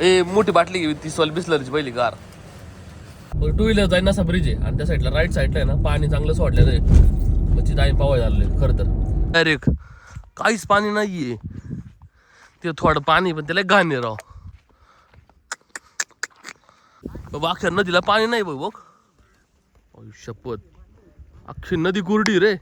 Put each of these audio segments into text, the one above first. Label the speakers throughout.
Speaker 1: ए मोठी बाटली घे तीस वाली बिसलरीची पहिली कार टू व्हीलर जाईन असा ब्रिज आहे. आणि त्या साईडला राईट साईडला आहे ना पाणी चांगलं सोडलेलं आहे. तिथं आम्ही पावाय झालेलं खरं तर. डायरेक्ट काहीच पाणी नाहीये. ते थोडं पाणी पण त्याला घाण राव. अख्ख्या नदीला पाणी नाही बघ. बघ शपथ अख्खी नदी कुरडी रे.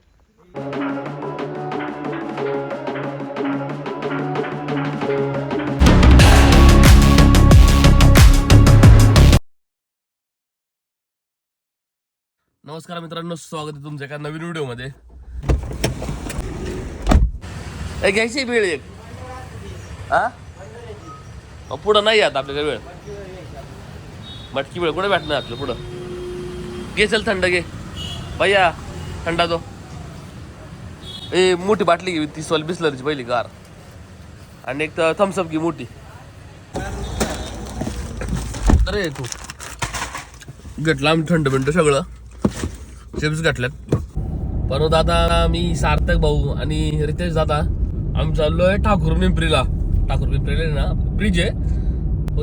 Speaker 1: नमस्कार मित्रांनो स्वागत आहे तुमच्या एका नवीन व्हिडिओमध्ये. ए, घ्यायची वेळ एक. हा अहो, पुढं नाही आता आपल्याकडे वेळ. मटकी वेळ कुठे भेटणार आपलं पुढं? घे चल थंड घे. भैया थंडा तो ए मोठी बाटली घे तीस वाली बिसलरीची पहिली कार. आणि एक तर थम्सअप घे मोठी. अरे तू. घेतला आम्ही थंड बिंड सगळं. चिप्स घातल्यात. परत आता मी सार्थक भाऊ आणि रितेश दादा आम्ही आहे ठाकूर पिंपरीला. ठाकूर पिंपरीला आहे ना ब्रिज आहे.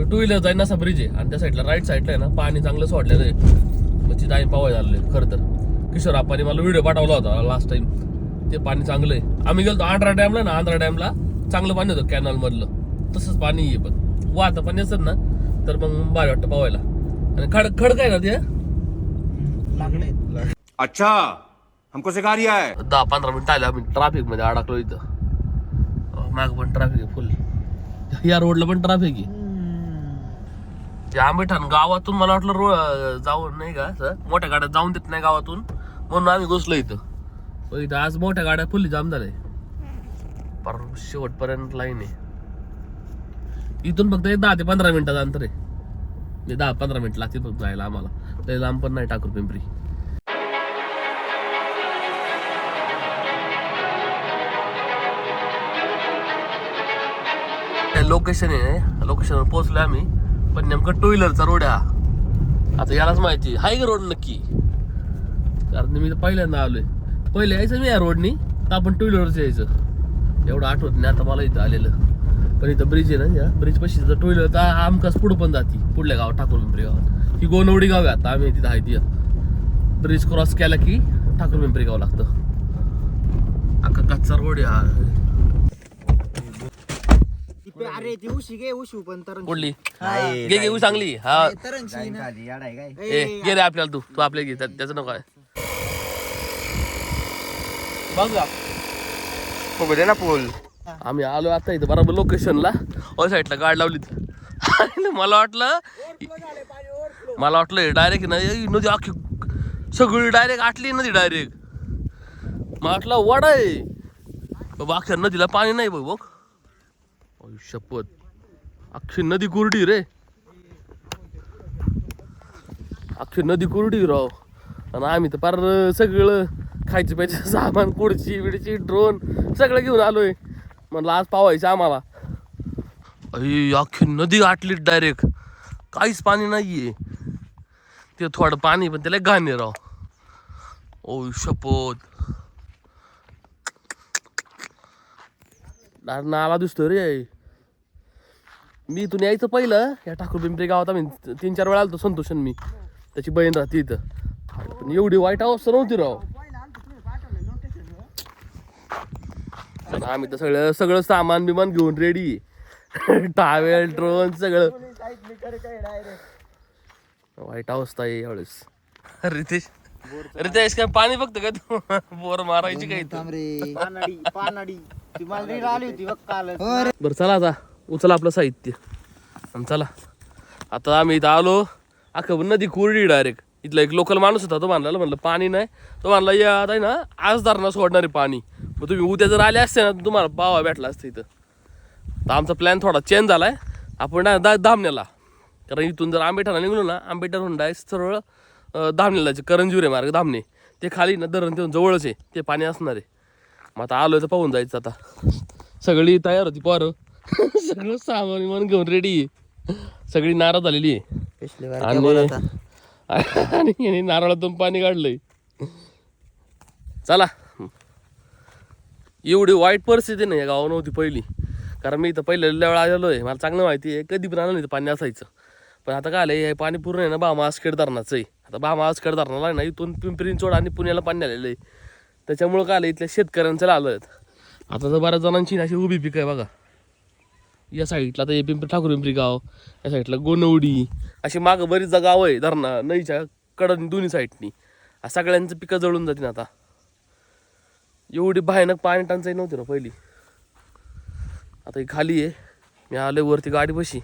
Speaker 1: टू व्हीलर जाईन असा ब्रिज आहे. आणि त्या साईडला राईट साईडला आहे ना पाणी चांगलं सोडलेलं आहे. मग तिथं आम्ही पावाय झालेलं खरं तर. किशोर आपाने मला व्हिडिओ पाठवला होता लास्ट टाइम ते पाणी चांगलं आहे. आम्ही गेलो आंध्रा डॅमला ना आंध्रा डॅमला चांगलं पाणी होतं कॅनलमधलं तसंच पाणी आहे पण. वाहतं पाणी असत ना तर मग भारी वाटतं पावायला. आणि खड खड काय ना ते?
Speaker 2: अच्छा हमको सिखा रिया है।
Speaker 1: दहा पंधरा मिनिट आले आम्ही ट्रॅफिकमध्ये अडकलो इथं माग पण ट्रॅफिक आहे फुल। या रोडला पण ट्रॅफिक आहे ते आंबेठाण गावातून मला वाटलं रो जाऊन नाही का असं? मोठ्या गाड्या जाऊन देत नाही गावातून. म्हणून आम्ही घुसलो इथं. पण इथं आज मोठ्या गाड्या फुल्ली जाम झाले पर शेवटपर्यंत लाईन आहे. इथून फक्त एक दहा ते पंधरा मिनिटाचं अंतर आहे. म्हणजे दहा पंधरा मिनिट लागतील फक्त जायला आम्हाला. लय लांब पण नाही ठाकूर पिंपरी. लोकेशन आहे लोकेशनवर पोहोचलो आम्ही. पण नेमकं टू व्हीलरचा रोड आहे हा. आता यालाच माहिती हाय का रोड नक्की. कारण मी तर पहिल्यांदा आलोय. पहिले यायचं मी या रोडनी तर आपण टू व्हीलरच यायचं. एवढं आठवत नाही आता मला इथं आलेलं. पण इथं ब्रिज आहे ना या ब्रिज पशी टू व्हीलर तर आमकाच पुढं पण जाते. पुढल्या गावात ठाकूर पिंपरी गावात. ही गोनवडी गाव आहे आता आम्ही तिथं आहे ती. ब्रिज क्रॉस केला की ठाकूर पिंपरी गाव लागतं. अख्खा कच्चा रोड आहे हा.
Speaker 3: ती अरे ती उशी गे उशी पण तर
Speaker 1: कुठली घे घे ऊ चांगली. हा. ए घे रे आपल्याला तू. तू आपल्या घे त्या- त्याचं नको आहे. बघा
Speaker 2: दे ना पूल
Speaker 1: आम्ही आलो आता इथं बरोबर लोकेशनला ओ साईडला गाड लावली आणि मला वाटलं मला वाटलं डायरेक्ट ना ही नदी अख्खी सगळी डायरेक्ट आटली नदी डायरेक्ट मला वाटलं वडा आहे. बाबा अख्ख्या नदीला पाणी नाही बघ बघ. शपथ. अख्खी नदी कुरडी रे. अख्खी नदी कुरडी राव. आणि आम्ही तर पार सगळं खायचं प्यायचं सामान कुडची बिडची ड्रोन सगळं घेऊन आलोय. म्हणलं आज पावायचं आम्हाला. अय अख्खी नदी आटली डायरेक्ट काहीच पाणी नाहीये. ते थोडं पाणी पण त्याला गाणे राव. ओ शपथ. ना- नाला दिसतो रे मी इथून यायचं पहिलं या ठाकूर पिंपरी गावात आम्ही तीन चार वेळा आलतो संतोषन मी. त्याची बहीण राहते इथं. पण एवढी वाईट अवस्था नव्हती राव. पण आम्ही तर सगळं सगळं सामान बिमान घेऊन रेडी टावेल ड्रोन सगळं. वाईट अवस्था आहे यावेळेस. रितेश रितेश काय पाणी बघतो का तू? बोर मारायची काय
Speaker 3: होती
Speaker 1: बरं चला आता. उचला आपलं साहित्य. आणि चला. आता आम्ही इथं आलो. अख्खं नदी कोरडी डायरेक्ट इथला एक लोकल माणूस होता तो म्हणला म्हणलं पाणी नाही. तो म्हणला या आता ना आज धरणा सोडणारे पाणी. मग तुम्ही उद्या जर आले असते ना तुम्हाला पावा भेटला असतं इथं. तर आमचा प्लॅन थोडा चेंज झाला आहे आपण ना दा धामण्याला. कारण इथून जर आंबेठाणा निघलो ना आंबेठाणून डायरेक्ट सरळ धामण्याला जे मार्ग धामणे ते खाली ना धरण तिथून जवळच आहे. ते पाणी असणार आहे. मग आता आलो तर पाहून जायचं आता. सगळी तयार होती पोरं. सगळं सामान विमान घेऊन रेडी सगळी नाराज झालेली. आहे आणि नारळातून पाणी काढलंय. चला. एवढी वाईट परिस्थिती नाही या गावात नव्हती पहिली. कारण मी इथं पहिले लय वेळा आलेलो आहे. मला चांगलं माहिती आहे कधी पण आलं नाही पाणी असायचं. पण आता काय आलं हे पाणी पूर्ण आहे ना बामा आसखेड धरणाचं आहे. आता बामा आसखेड धरणाला आहे ना इथून पिंपरी चोड आणि पुण्याला पाणी आलेलं आहे. त्याच्यामुळं काय आलं इथल्या शेतकऱ्यांचं आलं आता तर बऱ्याच जणांची ना अशी उभी पिकं आहे बघा. या साईडला तर हे पिंपरी ठाकूर पिंपरी गाव या साईडला गोनवडी अशी मागं बरीच गाव आहे धरणा नईच्या कडन दोन्ही साईडनी. सगळ्यांचं पिकं जळून जातील आता. एवढी भयानक पाणी टंचाई नव्हती ना पहिली. आता ही खाली आहे. मी आले वरती गाडी बशी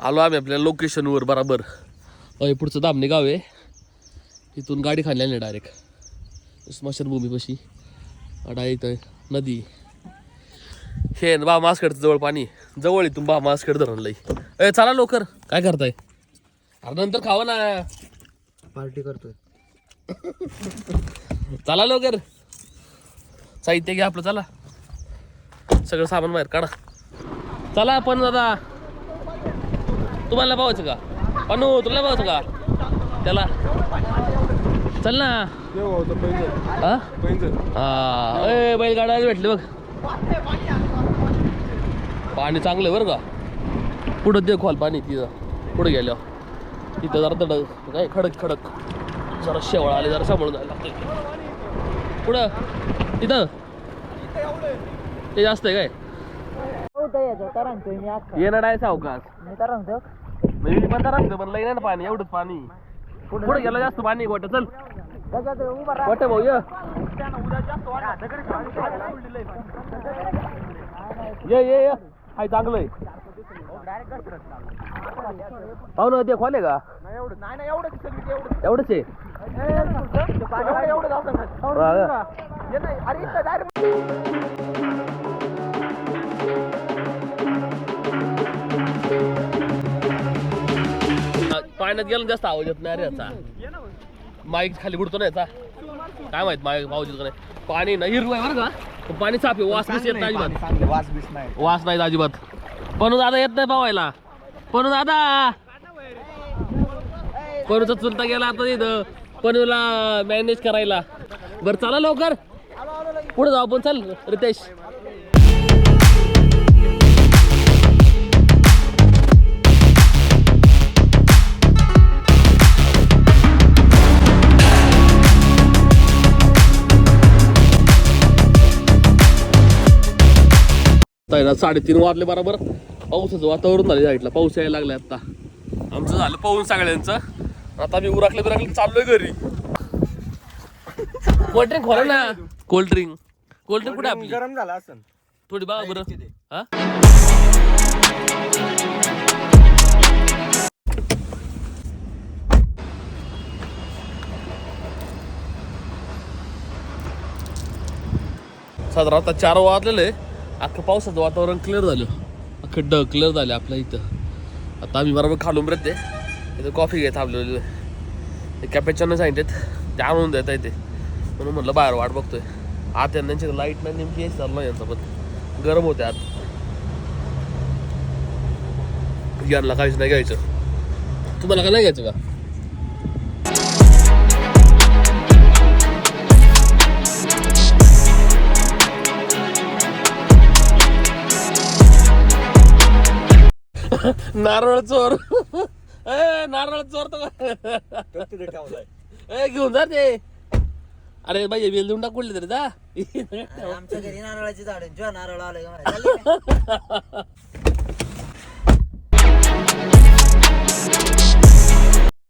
Speaker 1: आलो आम्ही आपल्या लोकेशनवर बराबर. पुढचं दामणे गाव आहे. इथून गाडी खाली आली डायरेक्ट. स्मशानभूमीपाशी. डायरेक्ट नदी. हे बा मासकडचं जवळ पाणी. जवळ इथून बा मासकड धरण लई. ए चला लवकर. काय करताय? अरे नंतर खावं ना.
Speaker 3: पार्टी करतोय.
Speaker 1: चला लवकर. साहित्य घ्या आपलं चला. सगळं सामान बाहेर काढा. चला पण दादा तुम्हाला पाहायचं का? पनू तुला पाहायचं का? त्याला. चल ना. हा? हा. ए बैलगाडा भेटले बघ. पाणी चांगलं बरं का. पुढं दे खोल पाणी तिथं. पुढे गेल्यावर. तिथं जरा दड काय खडक खडक. जरा शेवळ आले जरा सांभाळून जायला लागते पुढं. तिथं ते जास्त आहे काय? येणार आहे सावकाश.
Speaker 3: मी
Speaker 1: पण तर पण लई नाही ना पाणी एवढंच पाणी. पुढे गेलं जास्त पाणी गोट चल. गोटे भाऊ ये. ये ये हाय चांगलं आहे पाहू ना ते खोले का? एवढंच आहे. हा पाण्यात गेलं जास्त आवाज येत नाही रे याचा. माईक खाली बुडतो ना याचा. काय माहीत माईक आवाज येतो नाही. पाणी नाही हिरवं आहे बरं का. पाणी साफ आहे वास बीस येत नाही अजिबात.
Speaker 3: वास बीस नाही
Speaker 1: वास नाही अजिबात. पण दादा येत नाही पावायला. पण दादा. पणूचा चुलता गेला आता तिथं पणूला मॅनेज करायला. बरं चला लवकर. पुढे जाऊ आपण चल रितेश. ना साडेतीन वाजले बरोबर. पावसाचं वातावरण झालं साईडला. पाऊस यायला लागलाय आता. आमचं झालं पाहून सगळ्यांचं. आता आम्ही उराकले बिराकले चाललोय घरी. कोल्ड्रिंक खोरा ना. कोल्ड्रिंक कोल्ड्रिंक कुठे आपली?
Speaker 3: गरम झाला असं
Speaker 1: थोडी बघा बरं. हा? साधारण आता चार वाजलेलं. आहे अख्खं पावसाचं वातावरण क्लिअर झालं. अख्खं ड क्लिअर झालं आपल्या इथं. आता आम्ही बरोबर खालून येते. इथं कॉफी घेत थांबलेलो ते कॅपेच्यानं सांगितलेत. ते आणून देता येते. म्हणून म्हटलं बाहेर वाट बघतोय. आत त्यांची लाइट नाही नेमकी यायची चाललं यांचा पण. गरम होते आत. यांना काहीच नाही घ्यायचं. तुम्हाला काय नाही घ्यायचं का? नारळ चोर. ए नारळ चोर तर ए घेऊन जा ते. अरे बाई बेल देऊन टाक कुठले तरी जा.
Speaker 3: आमच्या घरी नारळाची झाड नारळ आलं का?